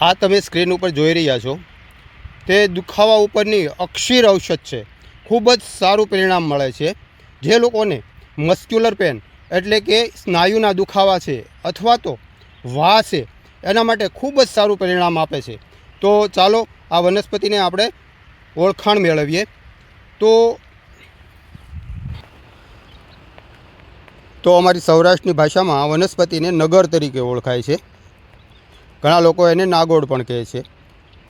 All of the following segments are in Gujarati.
આ તમે સ્ક્રીન ઉપર જોઈ રહ્યા છો. તે દુખાવા ઉપરની અક્ષીર ઔષધ છે. ખૂબ જ સારું પરિણામ મળે છે. જે લોકોને મસ્ક્યુલર પેન એટલે કે સ્નાયુના દુખાવા છે અથવા તો વા છે, એના માટે ખૂબ જ સારું પરિણામ આપે છે. તો ચાલો આ વનસ્પતિને આપણે ઓળખાણ મેળવીએ. તો તો અમારી સૌરાષ્ટ્રની ભાષામાં આ વનસ્પતિને નગર તરીકે ઓળખાય છે. ઘણા લોકો એને નાગોળ પણ કહે છે.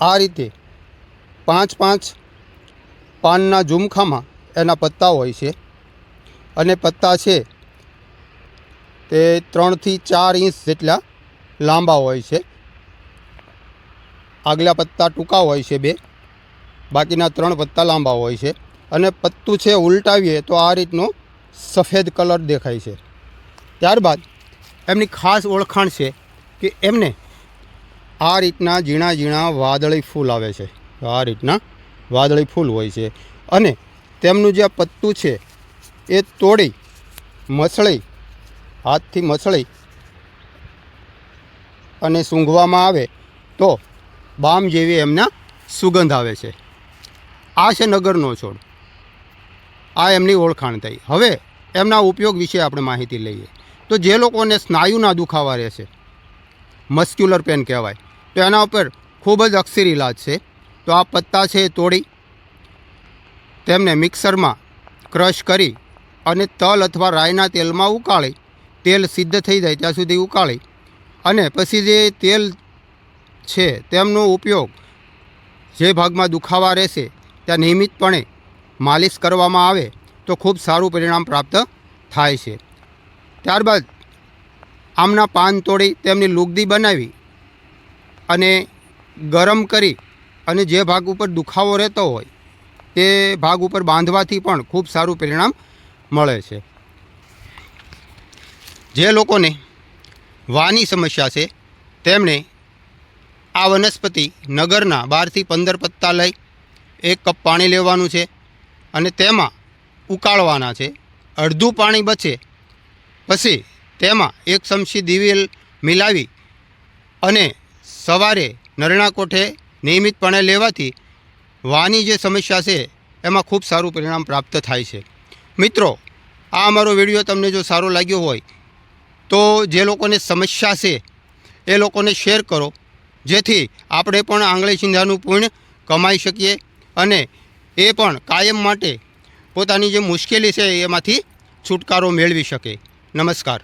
આ રીતે પાંચ પાંચ પાનના ઝુમખામાં એના પત્તા હોય છે. અને પત્તા છે તે ત્રણથી ચાર ઇંચ જેટલા લાંબા હોય છે. આગલા પત્તા ટૂંકા હોય છે બે. બાકીના ત્રણ પત્તા લાંબા હોય છે. અને પત્તું છે ઉલટાવીએ તો આ રીતનો સફેદ કલર દેખાય છે. ત્યારબાદ એમની ખાસ ઓળખાણ છે કે એમને આ રીતના ઝીણા ઝીણા વાદળી ફૂલ આવે છે. આ રીતના વાદળી ફૂલ હોય છે. અને તેમનું જે પત્તું છે, એ તોડી, મસળી, હાથથી મસળી અને સૂંઘવામાં આવે તો બામ જેવી એમના સુગંધ આવે છે. આ છે નગરનો છોડ. આ એમની ઓળખાણ થઈ. હવે એમના ઉપયોગ વિશે આપણે માહિતી લઈએ. તો જે લોકોને સ્નાયુના દુખાવા રહેશે મસ્ક્યુલર પેન કહેવાય તો એના ઉપર ખૂબ જ અક્ષીર ઇલાજ છે. તો આ પત્તા છે એ તોડી તેમને મિક્સરમાં ક્રશ કરી અને તલ અથવા રાઈના તેલમાં ઉકાળી, તેલ સિદ્ધ થઈ જાય ત્યાં સુધી ઉકાળી અને પછી જે તેલ છે તેમનો ઉપયોગ જે ભાગમાં દુખાવા રહેશે ત્યાં નિયમિતપણે માલિશ કરવામાં આવે તો ખૂબ સારું પરિણામ પ્રાપ્ત થાય છે. ત્યારબાદ આમના પાન તોડી તેમની લુગદી બનાવી અને ગરમ કરી અને જે ભાગ ઉપર દુખાવો રહેતો હોય, તે ભાગ ઉપર બાંધવાથી પણ ખૂબ સારું પરિણામ મળે છે. જે લોકોને વાની સમસ્યા છે તેમણે આ વનસ્પતિ નગરના બારથી પંદર પત્તા લઈ એક કપ પાણી લેવાનું છે અને તેમાં ઉકાળવાના છે. અડધું પાણી બચે, પછી તેમાં એક ચમચી દિવેલ મિલાવી અને સવારે નરણા કોઠે નિયમિતપણે લેવાથી વાની જે સમસ્યા છે, એમાં ખૂબ સારું પરિણામ પ્રાપ્ત થાય છે. મિત્રો, આ અમારો વીડિયો તમને જો સારો લાગ્યો હોય, તો જે લોકોને સમસ્યા છે, એ લોકોને શેર કરો. જેથી આપણે પણ આંગળી ચિંધાનું પૂર્ણ કમાઈ શકીએ અને એ પણ કાયમ માટે પોતાની જે મુશ્કેલી છે, એમાંથી છુટકારો મેળવી શકે. નમસ્કાર.